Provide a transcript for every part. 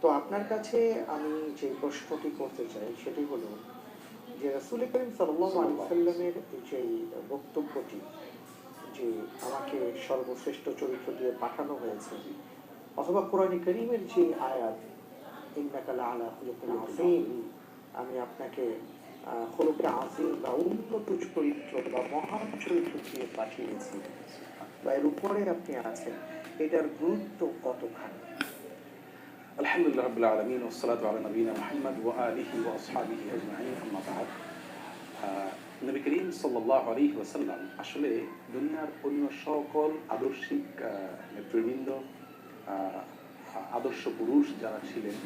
তো আপনার কাছে আমি যে প্রশ্নটি করতে চাই, সেটি হলো যে রাসুল করিম সাল্লামের যে বক্তব্যটি, যে আমাকে সর্বশ্রেষ্ঠ চরিত্র দিয়ে পাঠানো হয়েছে, অথবা কোরআন করিমের যে আয়াত ইন্নাকালা আলা খুলুকুল আযীম, আমি আপনাকে হলুকে আজিম বা উন্নত চরিত্র বা মহান চরিত্র দিয়ে পাঠিয়েছি বা এর উপরে আপনি আছেন, এটার গুরুত্ব কতখানি? আলহামদুলিল্লাহ রাব্বিল আলামিন ওয়াসসালাতু আলা নবিয়িনা মুহাম্মদ ওয়া আলিহি ওয়া আসহাবিহি আজমাইন আম্মা বা'দ। আহ, নবী করিম সাল্লাল্লাহু আলাইহি ওয়াসাল্লাম আসলে দুনিয়ার অন্য সকল আদর্শিক নেতৃবৃন্দ আদর্শ পুরুষ যারা ছিলেন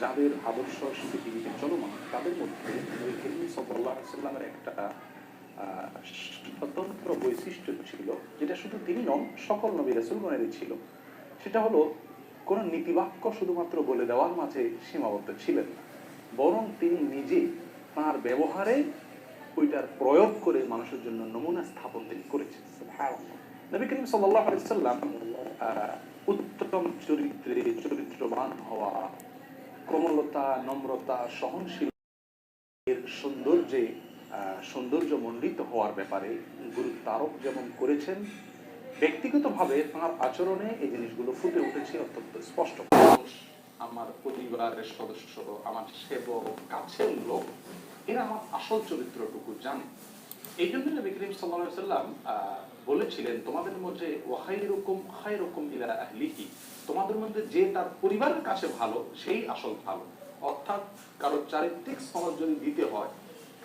যাদের আদর্শ পৃথিবীতে চলমান তাদের মধ্যে নবী করিম সাল্লাল্লাহু আলাইহি ওয়াসাল্লামের একটা স্বতন্ত্র বৈশিষ্ট্য ছিল যেটা শুধু তিনি নন সকল নবী রাসূলগণেরই ছিল। সেটা হলো কোন নীতিবাক্য শুধুমাত্র বলে দেওয়ার মাঝে সীমাবদ্ধ ছিলেন না বরং তিনি নিজে তার ব্যবহারে ওইটার প্রয়োগ করে মানুষের জন্য নমুনা স্থাপন তিনি করেছেন। নবী করিম সাল্লাল্লাহু আলাইহি সাল্লাম উত্তম চরিত্রে চরিত্রবান হওয়া, কোমলতা, নম্রতা, সহনশীল এর সৌন্দর্যে সৌন্দর্য মণ্ডিত হওয়ার ব্যাপারে গুরুত্ব আরোপ যেমন করেছেন ব্যক্তিগতভাবে তাঁর আচরণে এই জিনিসগুলো ফুটে উঠেছে অত্যন্ত স্পষ্ট। আমার পরিবারের সদস্য আমার সেবক কাছের লোক, এরা আমার আসল চরিত্রটুকু জানে। এই জন্য নবী করিম সাল্লাম বলেছিলেন, তোমাদের মধ্যে ওয়াহাইরুকুম খায়রুকুম ইলা আহলিহি। তোমাদের মধ্যে যে তার পরিবারের কাছে ভালো, সেই আসল ভালো। অর্থাৎ কারও চারিত্রিক সনদ যদি দিতে হয়,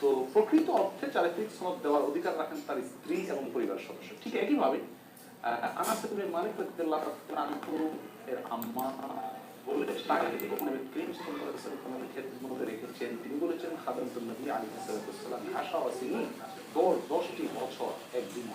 তো প্রকৃত অর্থে চারিত্রিক সনদ দেওয়ার অধিকার রাখেন তার স্ত্রী এবং পরিবার সদস্য। ঠিক একইভাবে আনাস ইবনে মালিক রাদিয়াল্লাহু এর আম্মা বলে তাকে নবী রেখেছেন। বলেছেন খাদামতুন নবী আলাইহিস সালাতু ওয়াস সালাম বছর একদিন